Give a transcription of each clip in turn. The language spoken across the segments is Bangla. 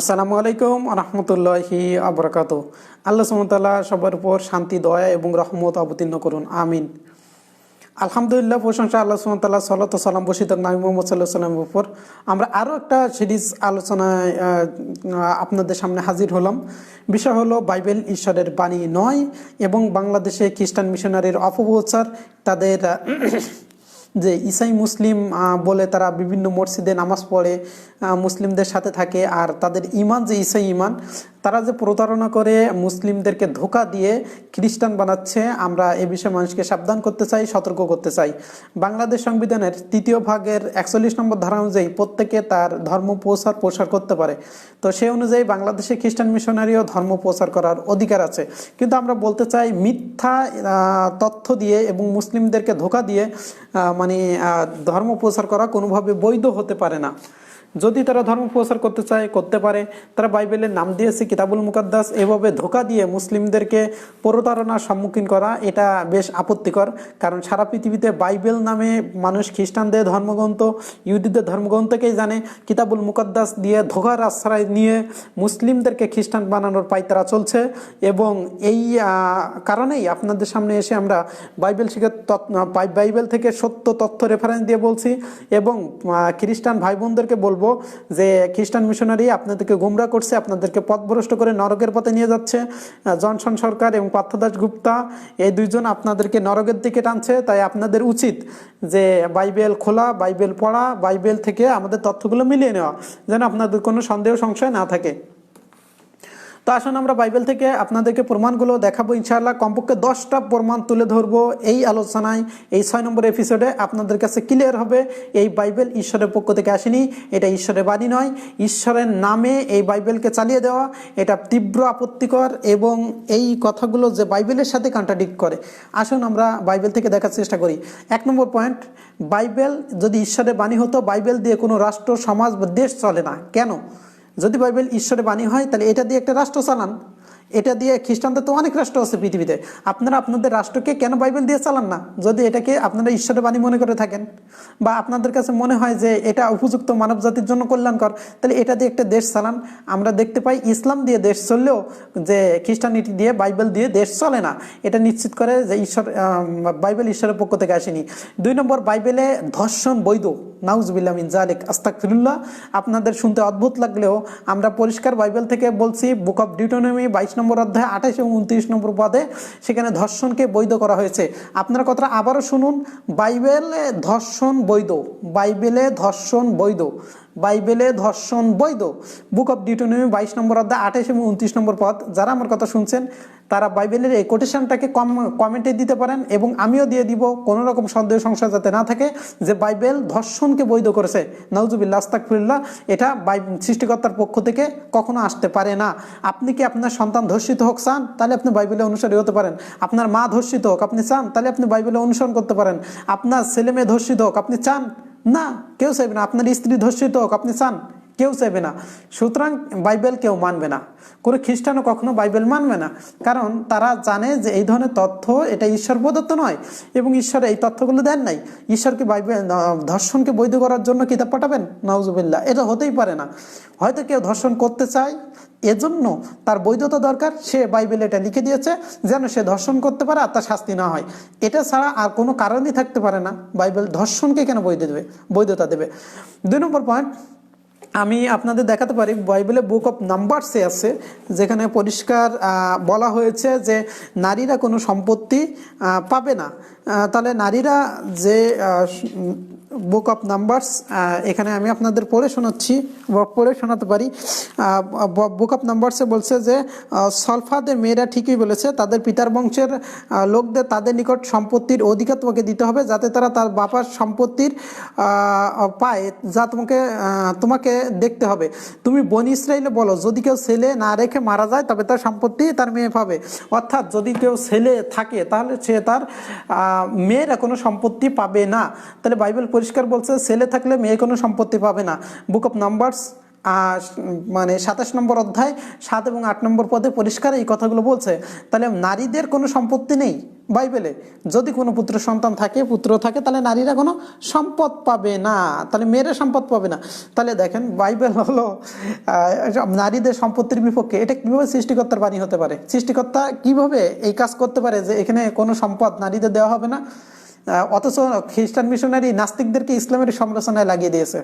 আসসালামু আলাইকুম রহমতুল্লাহি আবরাকাত আল্লাহ সুমতাল্লাহ সবার উপর শান্তি, দয়া এবং রহমত অবতীর্ণ করুন। আমিন। আলহামদুলিল্লাহ, প্রশংসা আল্লাহ সুমতাল্লাহ সাল্লাত সাল্লাম বসিত নাবি মোহাম্মদ সাল্লাহ সাল্লামের উপর। আমরা আরও একটা সিরিজ আলোচনায় আপনাদের সামনে হাজির হলাম। বিষয় হলো বাইবেল ঈশ্বরের বাণী নয় এবং বাংলাদেশে খ্রিস্টান মিশনারির অপপ্রচার। তাদের যে ইসাই মুসলিম বলে তারা বিভিন্ন মসজিদে নামাজ পড়ে মুসলিমদের সাথে থাকে আর তাদের ইমান যে ইসাই ইমান তারা যে প্রতারণা করে মুসলিমদেরকে ধোকা দিয়ে খ্রিস্টান বানাচ্ছে, আমরা এ বিষয়ে মানুষকে সাবধান করতে চাই, সতর্ক করতে চাই। বাংলাদেশ সংবিধানের তৃতীয় ভাগের একচল্লিশ নম্বর ধারা অনুযায়ী প্রত্যেকে তার ধর্ম প্রচার প্রসার করতে পারে। তো সেই অনুযায়ী বাংলাদেশে খ্রিস্টান মিশনারিও ধর্ম প্রচার করার অধিকার আছে। কিন্তু আমরা বলতে চাই, মিথ্যা তথ্য দিয়ে এবং মুসলিমদেরকে ধোকা দিয়ে মানে ধর্ম প্রচার করা কোনোভাবে বৈধ হতে পারে না। যদি তারা ধর্ম প্রচার করতে চায়, করতে পারে। তারা বাইবেলের নাম দিয়েছে কিতাবুল মুকাদ্দাস। এভাবে ধোকা দিয়ে মুসলিমদেরকে প্রতারণার সম্মুখীন করা, এটা বেশ আপত্তিকর। কারণ সারা পৃথিবীতে বাইবেল নামে মানুষ খ্রিস্টানদের ধর্মগ্রন্থ, ইহুদিদের ধর্মগ্রন্থকেই জানে, কিতাবুল মুকাদ্দাস দিয়ে ধোকার আশ্রয় নিয়ে মুসলিমদেরকে খ্রিস্টান বানানোর পাইতারা চলছে। এবং এই কারণেই আপনাদের সামনে এসে আমরা বাইবেল শিখে বাইবেল থেকে সত্য তথ্য রেফারেন্স দিয়ে বলছি। এবং খ্রিস্টান ভাই বোনদেরকে বলব যে খ্রিস্টান মিশনারি আপনাদেরকে গুমরা করছে, আপনাদেরকে পথভ্রষ্ট করে নরকের পথে নিয়ে যাচ্ছে জনসন সরকার এবং পার্থদাস গুপ্তা। এই দুইজন আপনাদেরকে নরকের দিকে টানছে, তাই আপনাদের উচিত যে বাইবেল খোলা, বাইবেল পড়া, বাইবেল থেকে আমাদের তথ্যগুলো মিলিয়ে নেওয়া, যেন আপনাদের কোনো সন্দেহ, সংশয় না থাকে। তো আসুন আমরা বাইবেল থেকে আপনাদেরকে প্রমাণগুলো দেখাবো। ইনশাআল্লাহ কমপক্ষে দশটা প্রমাণ তুলে ধরবো এই আলোচনায়। এই ছয় নম্বর এপিসোডে আপনাদের কাছে ক্লিয়ার হবে, এই বাইবেল ঈশ্বরের পক্ষ থেকে আসেনি, এটা ঈশ্বরের বাণী নয়। ঈশ্বরের নামে এই বাইবেলকে চালিয়ে দেওয়া, এটা তীব্র আপত্তিকর এবং এই কথাগুলো যে বাইবেলের সাথে কন্ট্রাডিক্ট করে। আসুন আমরা বাইবেল থেকে দেখার চেষ্টা করি। এক নম্বর পয়েন্ট বাইবেল যদি ঈশ্বরের বাণী হতো, বাইবেল দিয়ে কোনো রাষ্ট্র, সমাজ বা দেশ চলে না। কেন? যদি বাইবেল ঈশ্বরের বাণী হয় তাহলে এটা দিয়ে একটা রাষ্ট্র চালান। এটা দিয়ে খ্রিস্টানদের তো অনেক রাষ্ট্র আছে পৃথিবীতে। আপনারা আপনাদের রাষ্ট্রকে কেন বাইবেল দিয়ে চালান না? যদি এটাকে আপনারা ঈশ্বরের বাণী মনে করে থাকেন বা আপনাদের কাছে মনে হয় যে এটা উপযুক্ত মানব জাতির জন্য কল্যাণকর, তাহলে এটা দিয়ে একটা দেশ চালান। আমরা দেখতে পাই ইসলাম দিয়ে দেশ চললেও যে খ্রিস্টানিটি দিয়ে বাইবেল দিয়ে দেশ চলে না। এটা নিশ্চিত করে যে ঈশ্বর বাইবেল ঈশ্বরের পক্ষ থেকে আসেনি। দুই নম্বর, বাইবেলে ধর্ষণ বৈধ। নাউজবিল্লা মিন জালিক আস্তাক ফিরুল্লাহ আপনাদের শুনতে অদ্ভুত লাগলেও আমরা পরিষ্কার বাইবেল থেকে বলছি, বুক অফ ডিউটোনমি বাইশ নম্বর অধ্যায় আঠাশ এবং উনত্রিশ নম্বর পদে সেখানে ধর্ষণকে বৈধ করা হয়েছে। আপনার কথা আবারও শুনুন। বাইবেলে ধর্ষণ বৈধ। বাইবেলে ধর্ষণ বৈধ। বাইবেলে ধর্ষণ বৈধ। বুক অফ ডিটোনমি বাইশ নম্বর অধ্যায় আঠাশ এবং উনত্রিশ নম্বর পদ। যারা আমার কথা শুনছেন তারা বাইবেলের এই কোটেশনটাকে কম কমেন্টে দিতে পারেন এবং আমিও দিয়ে দিব কোনো রকম সন্দেহ সংশয় যাতে না থাকে যে বাইবেল ধর্ষণকে বৈধ করেছে। নওজুবিল্লা আস্তাকফিরুল্লাহ এটা বাই, সৃষ্টিকর্তার পক্ষ থেকে কখনো আসতে পারে না। আপনি কি আপনার সন্তান ধর্ষিত হোক চান, তাহলে আপনি বাইবেলে অনুসারী হতে পারেন। আপনার মা ধর্ষিত হোক, আপনি চান, তাহলে আপনি বাইবেলে অনুসরণ করতে পারেন। আপনার ছেলে মেয়ে ধর্ষিত হোক, আপনি চান, না, কেউ চাইবে না। আপনার স্ত্রী ধর্ষিত হোক, আপনি চান। কেউ চাইবে না। সুতরাং বাইবেল কেউ মানবে না। কোনো খ্রিস্টানও কখনো বাইবেল মানবে না। কারণ তারা জানে যে এই ধরনের তথ্য, এটা ঈশ্বর প্রদত্ত নয় এবং ঈশ্বর এই তথ্যগুলো দেন নাই। ঈশ্বরকে বাইবেল ধর্ষণকে বৈধ করার জন্য কিতাব পাঠাবেন? নওজুবিল্লাহ এটা হতেই পারে না। হয়তো কেউ ধর্ষণ করতে চায়, এজন্য তার বৈধতা দরকার। সে বাইবেল এটা লিখে দিয়েছে, যেন সে ধর্ষণ করতে পারে আর তার শাস্তি না হয়। এটা ছাড়া আর কোনো কারণই থাকতে পারে না। বাইবেল ধর্ষণকে কেন বৈধ দেবে? বৈধতা দেবে। দুই নম্বর পয়েন্ট আমি আপনাদের দেখাতে পারি, বাইবেলে বুক অফ নাম্বারসে আছে, যেখানে পরিষ্কার বলা হয়েছে যে নারীরা কোনো সম্পত্তি পাবে না। তাহলে নারীরা যে বুক অফ নাম্বারস এখানে আমি আপনাদের পড়ে শোনাচ্ছি বা পড়ে শোনাতে পারি। বুক অফ নাম্বারসে বলছে যে সলফাদের মেয়েরা ঠিকই বলেছে, তাদের পিতার বংশের লোকদের তাদের নিকট সম্পত্তির অধিকার তোমাকে দিতে হবে যাতে তারা তার বাবার সম্পত্তির পায়, যা তোমাকে তোমাকে দেখতে হবে। তুমি বনি ইসরায়েলে বলো, যদি কেউ ছেলে না রেখে মারা যায়, তবে তার সম্পত্তি তার মেয়ে পাবে। অর্থাৎ যদি কেউ ছেলে থাকে, তাহলে সে তার মেয়েরা কোনো সম্পত্তি পাবে না। তাহলে বাইবেল পরিষ্কার বলছে, ছেলে থাকলে মেয়ে কোনো সম্পত্তি পাবে না। বুক অফ নাম্বারস মানে সাতাশ নম্বর অধ্যায়, সাত এবং আট নম্বর পদে পরিষ্কার এই কথাগুলো বলছে। তাহলে নারীদের কোনো সম্পত্তি নেই বাইবেলে। যদি কোনো পুত্র সন্তান থাকে, পুত্র থাকে, তাহলে নারীরা কোনো সম্পদ পাবে না। তাহলে মেয়েরা সম্পদ পাবে না। তাহলে দেখেন, বাইবেল হলো নারীদের সম্পত্তির বিপক্ষে। এটা কীভাবে সৃষ্টিকর্তার বাণী হতে পারে? সৃষ্টিকর্তা কীভাবে এই কাজ করতে পারে যে এখানে কোনো সম্পদ নারীদের দেওয়া হবে না? অথচ খ্রিস্টান মিশনারি নাস্তিকদেরকে ইসলামের সমালোচনায় লাগিয়ে দিয়েছে।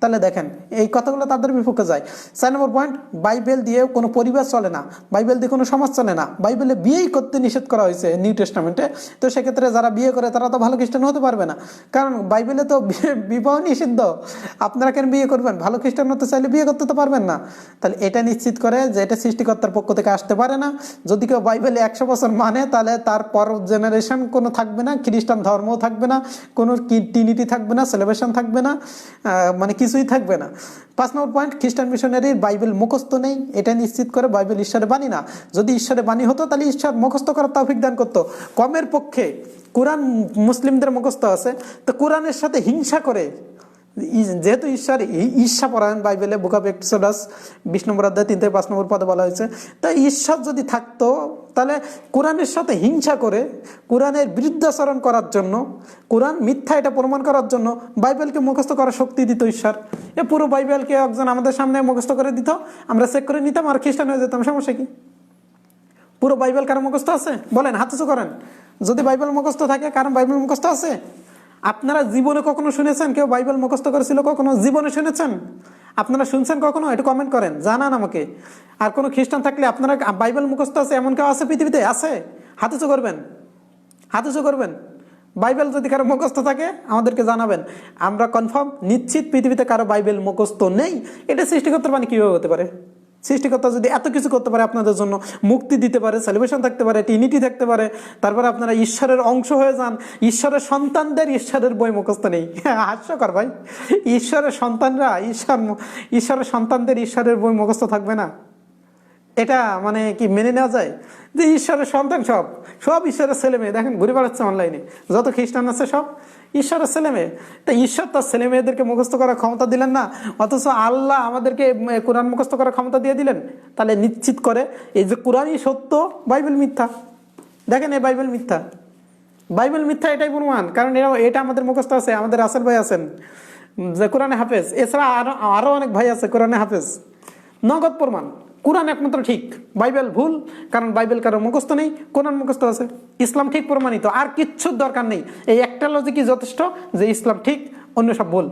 তাহলে দেখেন, এই কথাগুলো তাদের বিপক্ষে যায়। চার নম্বর পয়েন্ট, বাইবেল দিয়ে কোনো পরিবার চলে না। বাইবেল দিয়ে কোনো সমাজ চলে না। বাইবেলে বিয়েই করতে নিষেধ করা হয়েছে নিউ টেস্টামেন্টে। তো সেক্ষেত্রে যারা বিয়ে করে, তারা তো ভালো খ্রিস্টান হতে পারবে না। কারণ বাইবেলে তো বিবাহ নিষিদ্ধ। আপনারা কেন বিয়ে করবেন? ভালো খ্রিস্টান হতে চাইলে বিয়ে করতে তো পারবেন না। তাহলে এটা নিশ্চিত করে যে এটা সৃষ্টিকর্তার পক্ষ থেকে আসতে পারে না। যদি কেউ বাইবেলে একশো বছর মানে তাহলে তার পর জেনারেশন কোনো থাকবে না। খ্রিস্টান ধর্মও থাকবে না, কোনো টিনিটি থাকবে না সেলিব্রেশন থাকবে না মানে কিছুই থাকবে না। পাঁচ নম্বর পয়েন্ট খ্রিস্টান মিশনারির বাইবেল মুখস্থ নেই, এটা নিশ্চিত করে বাইবেল ঈশ্বরের বাণী না। যদি ঈশ্বরের বাণী হতো, তাহলে ঈশ্বর মুখস্থ করার তৌফিক দান করতো। কমের পক্ষে কোরআন মুসলিমদের মুখস্থ আছে, তো কোরআনের সাথে হিংসা করে যেহেতু ঈশ্বর, ই- ঈর্ষা পরায়ণ বাইবেলে বুক অফ এক্সোডাস বিশ নম্বর অধ্যায় তিন থেকে পাঁচ নম্বর পদে বলা হয়েছে। তো ঈশ্বর যদি থাকতো, তাহলে কোরআনের সাথে হিংসা করে, কোরআনের বিরুদ্ধাচরণ করার জন্য, কোরআন মিথ্যা এটা প্রমাণ করার জন্য বাইবেলকে মুখস্থ করার শক্তি দিত ঈশ্বর। এ পুরো বাইবেলকে একজন আমাদের সামনে মুখস্থ করে দিত, আমরা চেক করে নিতাম আর খ্রিস্টান হয়ে যেতাম, সমস্যা কি? পুরো বাইবেল কারও মুখস্থ আছে? বলেন, হাত করেন। যদি বাইবেল মুখস্থ থাকে, কারণ বাইবেল মুখস্থ আছে? আপনারা জীবনে কখনো শুনেছেন? কেউ বাইবেল মুখস্থ করেছিল কখনো? জীবনে শুনেছেন? আপনারা শুনছেন কখনো? একটু কমেন্ট করেন, জানান আমাকে। আর কোনো খ্রিস্টান থাকলে আপনারা বাইবেল মুখস্থ আছে? এমন কেউ আছে পৃথিবীতে? আছে? হাত উঁচু করবেন। হাত উঁচু করবেন। বাইবেল যদি কারও মুখস্থ থাকে, আমাদেরকে জানাবেন। আমরা কনফার্ম নিশ্চিত পৃথিবীতে কারও বাইবেল মুখস্থ নেই। এটা সৃষ্টিকর্তার মানে কীভাবে হতে পারে? সৃষ্টিকর্তা যদি এত কিছু করতে পারে আপনাদের জন্য, মুক্তি দিতে পারে সেলিব্রেশন থাকতে পারে টিনিটি থাকতে পারে, তারপরে আপনারা ঈশ্বরের অংশ হয়ে যান। ঈশ্বরের সন্তানদের ঈশ্বরের বই মুখস্থ নেই। হাস্যকর ভাই। ঈশ্বরের সন্তানরা ঈশ্বর ঈশ্বরের সন্তানদের ঈশ্বরের বই মুখস্থ থাকবে না। এটা মানে কি মেনে নেওয়া যায়? যে ঈশ্বরের সন্তান সব। সব ঈশ্বরের ছেলে মেয়ে দেখেন, ঘুরে বেড়াচ্ছে অনলাইনে যত খ্রিস্টান আছে সব। ঈশ্বরের মেয়ে। তা ঈশ্বর তার ছেলে মেয়েদেরকে মুখস্থ করার ক্ষমতা দিলেন না, অথচ আল্লাহ আমাদেরকে কোরআন মুখস্থ করার ক্ষমতা দিয়ে দিলেন। তাহলে নিশ্চিত করে, এই যে কোরআনই সত্য, বাইবেল মিথ্যা। দেখেন এই বাইবেল মিথ্যা। বাইবেল মিথ্যা এটাই প্রমাণ, কারণ এরা এটা আমাদের মুখস্থ আছে, আমাদের আসল ভাই আছেন। যে কোরআনে হাফেজ, এছাড়া আরও আরও অনেক ভাই আছে কোরআনে হাফেজ। নগদ প্রমাণ। কোরআন একমাত্র ঠিক, বাইবেল ভুল, কারণ বাইবেল কারও মুখস্থ নেই, কোরআন মুখস্থ আছে, ইসলাম ঠিক প্রমাণিত, আর কিচ্ছুর দরকার নেই। এই একটা লজিকই যথেষ্ট যে ইসলাম ঠিক, অন্য সব ভুল।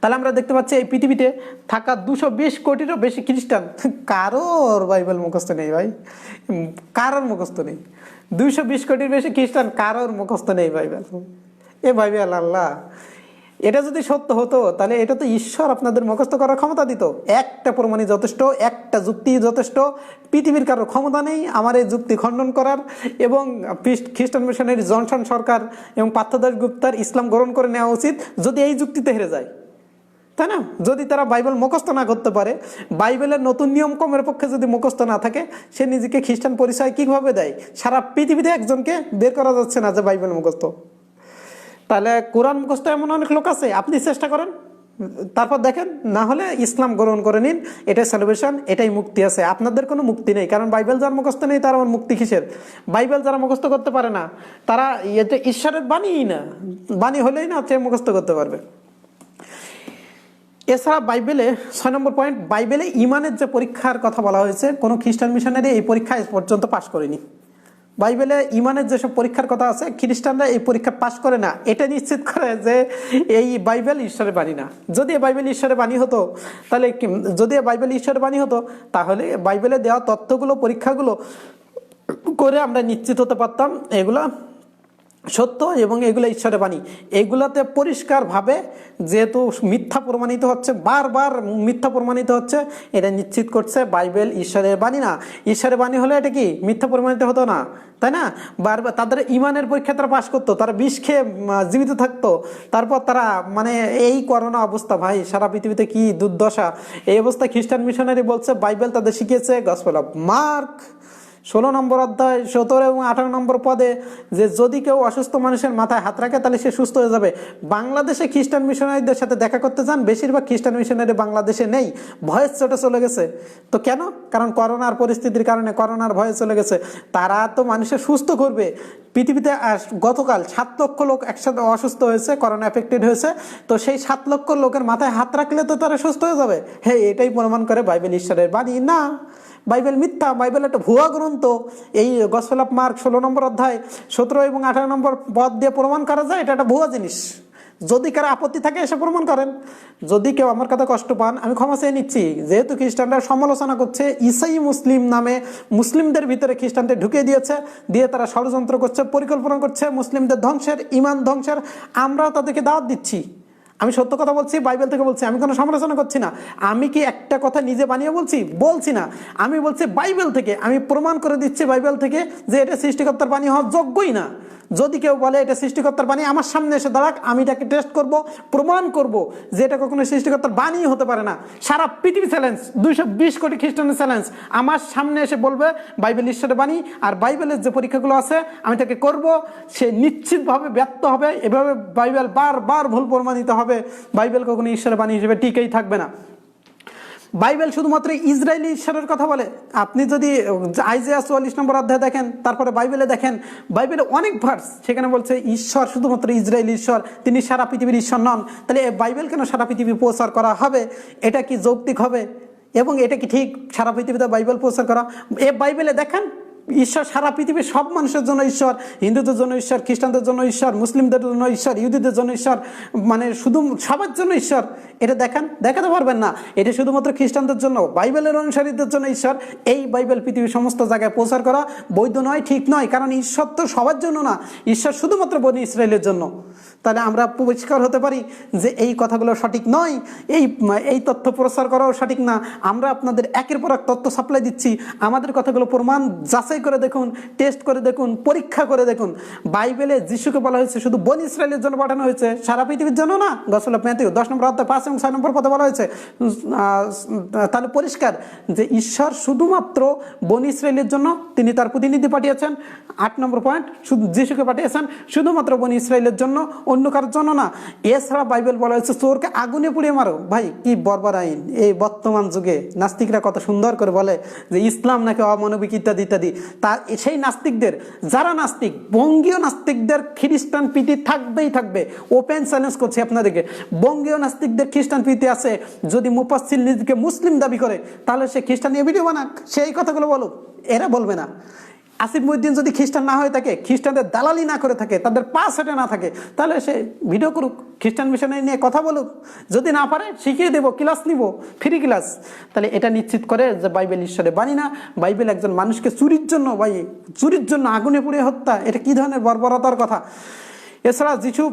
তাহলে আমরা দেখতে পাচ্ছি এই পৃথিবীতে থাকা দুশো বিশ কোটিরও বেশি খ্রিস্টান। কারোর বাইবেল মুখস্থ নেই ভাই। কারোর মুখস্থ নেই। দুইশো বিশ কোটির বেশি খ্রিস্টান, কারোর মুখস্থ নেই বাইবেল। এ বাইবেল আল্লাহ। এটা যদি সত্য হতো, তাহলে এটা তো ঈশ্বর আপনাদের মুখস্থ করার ক্ষমতা দিত। একটা প্রমাণই যথেষ্ট, একটা যুক্তি যথেষ্ট। পৃথিবীর কারও ক্ষমতা নেই, আমার এই যুক্তি খণ্ডন করার। এবং খ্রিস্ট- খ্রিস্টান মিশনারি জনসন সরকার এবং পার্থদাস গুপ্তার ইসলাম গ্রহণ করে নেওয়া উচিত, যদি এই যুক্তিতে হেরে যায়। তাই না? যদি তারা বাইবেল মুখস্থ না করতে পারে, বাইবেলের নতুন নিয়ম কমের পক্ষে যদি মুখস্থ না থাকে, সে নিজেকে খ্রিস্টান পরিচয় কীভাবে দেয়? সারা পৃথিবীতে একজনকে বের করা যাচ্ছে না যে বাইবেল মুখস্থ। তাহলে কোরআন মুখস্থ এমন অনেক লোক আছে, আপনি চেষ্টা করেন। তারপর দেখেন, না হলে ইসলাম গ্রহণ করে নিন, এটাই সেলিব্রেশন এটাই মুক্তি আছে। আপনাদের কোনো মুক্তি নেই, কারণ বাইবেল যার মুখস্থ নেই, তার আমার মুক্তি কিসের? বাইবেল যারা মুখস্থ করতে পারে না, তারা এতে ঈশ্বরের বাণীই না। বাণী হলেই না সে মুখস্থ করতে পারবে। এছাড়া বাইবেলে, ছয় নম্বর পয়েন্ট বাইবেলে ইমানের যে পরীক্ষার কথা বলা হয়েছে, কোনো খ্রিস্টান মিশনারি এই পরীক্ষা পর্যন্ত পাশ করেনি। বাইবেলে ইমানের যেসব পরীক্ষার কথা আছে, খ্রিস্টানরা এই পরীক্ষা পাশ করে না। এটা নিশ্চিত করে যে এই বাইবেল ঈশ্বরের বাণী না। যদি বাইবেল ঈশ্বরের বাণী হতো, তাহলে যদি বাইবেল ঈশ্বরের বাণী হতো, তাহলে বাইবেলে দেওয়া তথ্যগুলো পরীক্ষাগুলো করে আমরা নিশ্চিত হতে পারতাম। এগুলা সত্য এবং এগুলো ঈশ্বরের বাণী। এগুলাতে পরিষ্কারভাবে যেহেতু মিথ্যা প্রমাণিত হচ্ছে, বারবার মিথ্যা প্রমাণিত হচ্ছে, এটা নিশ্চিত করছে বাইবেল ঈশ্বরের বাণী না। ঈশ্বরের বাণী হলে এটা কি? মিথ্যা প্রমাণিত হতো না, তাই না? বারবার তাদের ইমানের পরীক্ষা তারা পাশ করতো, তারা বিষ খেয়ে জীবিত থাকতো। তারপর তারা মানে এই করোনা অবস্থা ভাই, সারা পৃথিবীতে কি দুর্দশা। এই অবস্থা খ্রিস্টান মিশনারি বলছে, বাইবেল তাদের শিখিয়েছে গসপেল অফ মার্ক ষোলো নম্বর অধ্যায় সতেরো এবং আঠারো নম্বর পদে যে যদি কেউ অসুস্থ মানুষের মাথায় হাত রাখে, তাহলে সে সুস্থ হয়ে যাবে। বাংলাদেশে খ্রিস্টান মিশনারিদের সাথে দেখা করতে চান? বেশিরভাগ খ্রিস্টান মিশনারি বাংলাদেশে নেই। ভয়েস চটে চলে গেছে। তো কেন? কারণ করোনার পরিস্থিতির কারণে করোনার ভয়ে চলে গেছে। তারা তো মানুষের সুস্থ করবে। পৃথিবীতে গতকাল সাত লক্ষ লোক একসাথে অসুস্থ হয়েছে, করোনা এফেক্টেড হয়েছে। তো সেই সাত লক্ষ লোকের মাথায় হাত রাখলে তো তারা সুস্থ হয়ে যাবে। হ্যাঁ এটাই প্রমাণ করে বাইবেল ঈশ্বরের বাণী। না বাইবেল মিথ্যা, বাইবেল একটা ভুয়া গ্রন্থ। এই গসপেল অফ মার্ক ষোলো নম্বর অধ্যায়, সতেরো এবং আঠারো নম্বর পদ দিয়ে প্রমাণ করা যায়, এটা একটা ভুয়া জিনিস। যদি কারও আপত্তি থাকে, এসে প্রমাণ করেন। যদি কেউ আমার কথা কষ্ট পান, আমি ক্ষমা চেয়ে নিচ্ছি। যেহেতু খ্রিস্টানরা সমালোচনা করছে ইসাই মুসলিম নামে মুসলিমদের ভিতরে খ্রিস্টানদের ঢুকিয়ে দিয়েছে, দিয়ে তারা ষড়যন্ত্র করছে, পরিকল্পনা করছে, মুসলিমদের ধ্বংসের ইমান ধ্বংসের আমরাও তাদেরকে দাওয়াত দিচ্ছি। আমি সত্য কথা বলছি? বাইবেল থেকে বলছি, আমি কোনো সমালোচনা করছি না। আমি কি একটা কথা নিজে বানিয়ে বলছি? বলছি না। আমি বলছি বাইবেল থেকে, আমি প্রমাণ করে দিচ্ছি বাইবেল থেকে যে এটা সৃষ্টিকর্তার বানিয়ে হওয়ার যোগ্যই না। যদি কেউ বলে এটা সৃষ্টিকর্তার বাণী, আমার সামনে এসে দাঁড়াক, আমি এটাকে টেস্ট করব, প্রমাণ করব যে এটা কখনো সৃষ্টিকর্তার বাণী হতে পারে না। সারা পৃথিবী চ্যালেঞ্জ দুইশো বিশ কোটি খ্রিস্টানের চ্যালেঞ্জ আমার সামনে এসে বলবে, বাইবেল ঈশ্বরের বাণী, আর বাইবেলের যে পরীক্ষাগুলো আছে, আমি তাকে করব, সে নিশ্চিতভাবে ব্যর্থ হবে, এভাবে বাইবেল বারবার ভুল প্রমাণিত হবে। বাইবেল কখনো ঈশ্বরের বাণী হিসেবে টিকেই থাকবে না। বাইবেল শুধুমাত্র ইসরায়েলি ঈশ্বরের কথা বলে। আপনি যদি আইজিয়া চুয়াল্লিশ নম্বর অধ্যায় দেখেন, তারপরে বাইবেলে দেখেন, বাইবেলে অনেক ভার্স সেখানে বলছে, ঈশ্বর শুধুমাত্র ইসরায়েল ঈশ্বর, তিনি সারা পৃথিবীর ঈশ্বর নন। তাহলে বাইবেল কেন সারা পৃথিবী প্রচার করা হবে? এটা কি যৌক্তিক হবে? এবং এটা কি ঠিক? সারা পৃথিবীতে বাইবেল প্রচার করা? এ বাইবেলে দেখেন ঈশ্বর, সারা পৃথিবীর সব মানুষের জন্য ঈশ্বর, হিন্দুদের জন্য ঈশ্বর, খ্রিস্টানদের জন্য ঈশ্বর, মুসলিমদের জন্য ঈশ্বর, ইহুদিদের জন্য ঈশ্বর মানে শুধু সবার জন্য ঈশ্বর। এটা দেখান, দেখাতে পারবেন না। এটা শুধুমাত্র খ্রিস্টানদের জন্য, বাইবেলের অনুসারীদের জন্য ঈশ্বর। এই বাইবেল পৃথিবীর সমস্ত জায়গায় প্রচার করা বৈধ নয়, ঠিক নয়, কারণ ঈশ্বর তো সবার জন্য না। ঈশ্বর শুধুমাত্র বনি ইসরায়েলের জন্য। তাহলে আমরা পরিষ্কার হতে পারি যে এই কথাগুলো সঠিক নয়। এই এই তথ্য প্রচার করাও সঠিক না। আমরা আপনাদের একের পর এক তথ্য সাপ্লাই দিচ্ছি। আমাদের কথাগুলো প্রমাণ যাচাই করে দেখুন টেস্ট করে দেখুন, পরীক্ষা করে দেখুন। বাইবেলে যিশুকে বলা হয়েছে, শুধু বন ইসরায়েলের জন্য পাঠানো হয়েছে, সারা পৃথিবীর জন্য না গসল ম্যাথিউ দশ নম্বর অধ্যায়, পাঁচ এবং ছয় নম্বর পদে বলা হয়েছে তাহলে পরিষ্কার যে ঈশ্বর শুধুমাত্র বন ইসরায়েলের জন্য তিনি তার প্রতিনিধি পাঠিয়েছেন। আট নম্বর পয়েন্ট শুধু যিশুকে পাঠিয়েছেন, শুধুমাত্র বন ইসরায়েলের জন্য, অন্য কারোর জন্য না। এছাড়া বাইবেল বলা হয়েছে, চোরকে আগুনে পুড়িয়ে মারো। ভাই, কি বর্বর আইন। এই বর্তমান যুগে নাস্তিকরা কত সুন্দর করে বলে যে ইসলাম নাকি অমানবিক ইত্যাদি ইত্যাদি। তা সেই নাস্তিকদের, যারা নাস্তিক, বঙ্গীয় নাস্তিকদের খ্রিস্টান প্রীতি থাকবেই থাকবে। ওপেন চ্যালেঞ্জ করছে আপনাদেরকে। বঙ্গীয় নাস্তিকদের খ্রিস্টান প্রীতি আছে, যদি মুপাসিল নিজেকে মুসলিম দাবি করে, তাহলে সে খ্রিস্টান নিয়ে ভিডিও বানাক। সেই কথাগুলো বলুক। এরা বলবে না। আসিফ মহিউদ্দিন যদি খ্রিস্টান না হয়ে থাকে, খ্রিস্টানদের দালালি না করে থাকে, তাদের পাস হেঁটে না থাকে, তাহলে সে ভিডিও করুক, খ্রিস্টান মিশনে নিয়ে কথা বলুক, যদি না পারে শিখিয়ে দেব, ক্লাস নিব, ফ্রি ক্লাস। তাহলে এটা নিশ্চিত করে যে বাইবেল ঈশ্বরে বানি না, বাইবেল একজন মানুষকে চুরির জন্য বাই চুরির জন্য আগুনে পুড়ে হত্যা, এটা কি ধরনের বর্বরতার কথা? এছাড়া যিশু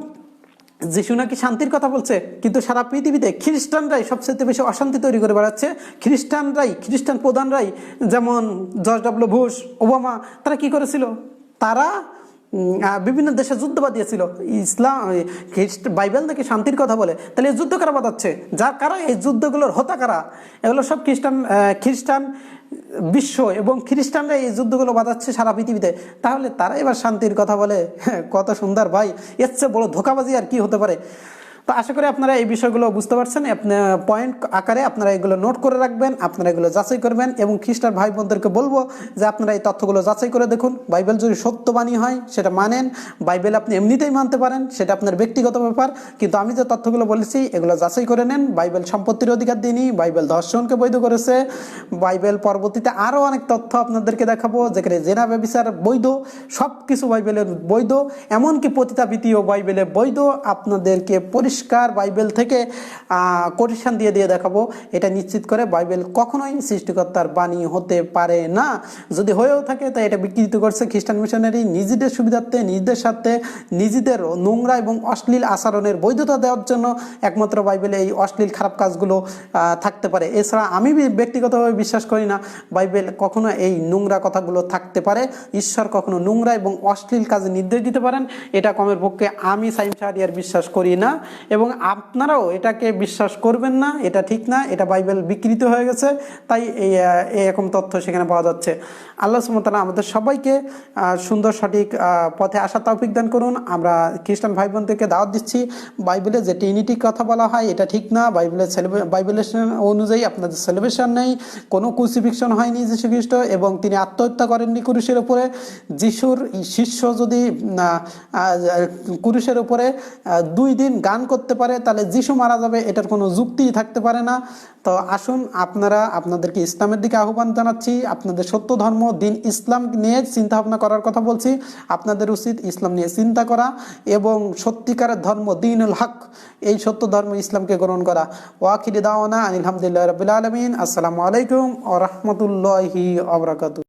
যিশু নাকি শান্তির কথা বলছে, কিন্তু সারা পৃথিবীতে খ্রিস্টানরাই সবচেয়ে বেশি অশান্তি তৈরি করে বেড়াচ্ছে। খ্রিস্টানরাই, খ্রিস্টান প্রধানরাই, যেমন জর্জ ডাব্লু বুশ, ওবামা, তারা কি করেছিল? তারা বিভিন্ন দেশে যুদ্ধ বাঁধিয়েছিল। ইসলাম খ্রিস্ট, বাইবেল নাকি শান্তির কথা বলে? তাহলে এই যুদ্ধ কারা বাঁধাচ্ছে? যার কারা এই যুদ্ধগুলোর হতা কারা? এগুলো সব খ্রিস্টান খ্রিস্টান বিশ্ব এবং খ্রিস্টানরা এই যুদ্ধগুলো বাঁধাচ্ছে সারা পৃথিবীতে। তাহলে তারা এবার শান্তির কথা বলে? কত সুন্দর ভাই, এর চেয়ে বড় ধোকাবাজি আর কি হতে পারে? তো আশা করি আপনারা এই বিষয়গুলো বুঝতে পারছেন। পয়েন্ট আকারে আপনারা এগুলো নোট করে রাখবেন, আপনারা এগুলো যাচাই করবেন এবং খ্রিস্টান ভাই বোনদেরকে বলব যে আপনারা এই তথ্যগুলো যাচাই করে দেখুন। বাইবেল যদি সত্যবাণী হয়, সেটা মানেন। বাইবেল আপনি এমনিতেই মানতে পারেন, সেটা আপনার ব্যক্তিগত ব্যাপার। কিন্তু আমি যে তথ্যগুলো বলেছি, এগুলো যাচাই করে নেন। বাইবেল সম্পত্তির অধিকার দিনই, বাইবেল ধর্ষণকে বৈধ করেছে। বাইবেল পরবর্তীতে আরও অনেক তথ্য আপনাদেরকে দেখাবো, যেখানে জেনা ব্যবিচার বৈধ সব কিছু বাইবেলের বৈধ। এমনকি পতিতাবৃত্তিও বাইবেলে বৈধ। আপনাদেরকে পরিষ্কার বাইবেল থেকে কোটেশন দিয়ে দিয়ে দেখাবো। এটা নিশ্চিত করে বাইবেল কখনোই সৃষ্টিকর্তার বাণী হতে পারে না। যদি হয়েও থাকে, তাই এটা বিকৃত করছে খ্রিস্টান মিশনারি নিজেদের সুবিধার্থে নিজেদের সাথে নিজেদের নোংরা এবং অশ্লীল আচরণের বৈধতা দেওয়ার জন্য একমাত্র বাইবেলে এই অশ্লীল খারাপ কাজগুলো থাকতে পারে। এছাড়া আমি ব্যক্তিগতভাবে বিশ্বাস করি না, বাইবেল কখনো এই নোংরা কথাগুলো থাকতে পারে। ঈশ্বর কখনো নোংরা এবং অশ্লীল কাজে নির্দেশ দিতে পারেন, এটা কমের পক্ষে আমি সাইম শাহরিয়ার বিশ্বাস করি না। এবং আপনারাও এটাকে বিশ্বাস করবেন না, এটা ঠিক না, এটা বাইবেল বিকৃত হয়ে গেছে, তাই এই এরকম তথ্য সেখানে পাওয়া যাচ্ছে। আল্লাহ সুমতালা আমাদের সবাইকে সুন্দর সঠিক পথে আসার তৌফিক দান করুন। আমরা খ্রিস্টান ভাই বোনদেরকে দাওয়াত দিচ্ছি। বাইবেলে যে ট্রিনিটির কথা বলা হয়, এটা ঠিক না। বাইবেলের সেলিব্রে বাইবেলের অনুযায়ী আপনাদের সেলিব্রেশন নেই। কোনো ক্রুসিফিকশন হয়নি যীশু খ্রিস্ট এবং তিনি আত্মহত্যা করেননি কুরুষের উপরে। যিশুর শিষ্য যদি কুরুষের উপরে দুই দিন গান করতে পারে, তাহলে যিশু মারা যাবে, এটার কোনো যুক্তিই থাকতে পারে না। তো আসুন, আপনারা, আপনাদেরকে ইসলামের দিকে আহ্বান জানাচ্ছি। আপনাদের সত্য ধর্ম, দিন ইসলাম নিয়ে চিন্তা ভাবনা করার কথা বলছি। আপনাদের উচিত ইসলাম নিয়ে চিন্তা করা এবং সত্যিকারের ধর্ম, দিনুল হক, এই সত্য ধর্ম ইসলামকে গ্রহণ করা। ওয়াকিরি দাওয়ানা আলহামদুলিল্লাহ রবিল আলমিন। আসসালামু আলাইকুম ও রহমতুল্লাহি আবরাকাতু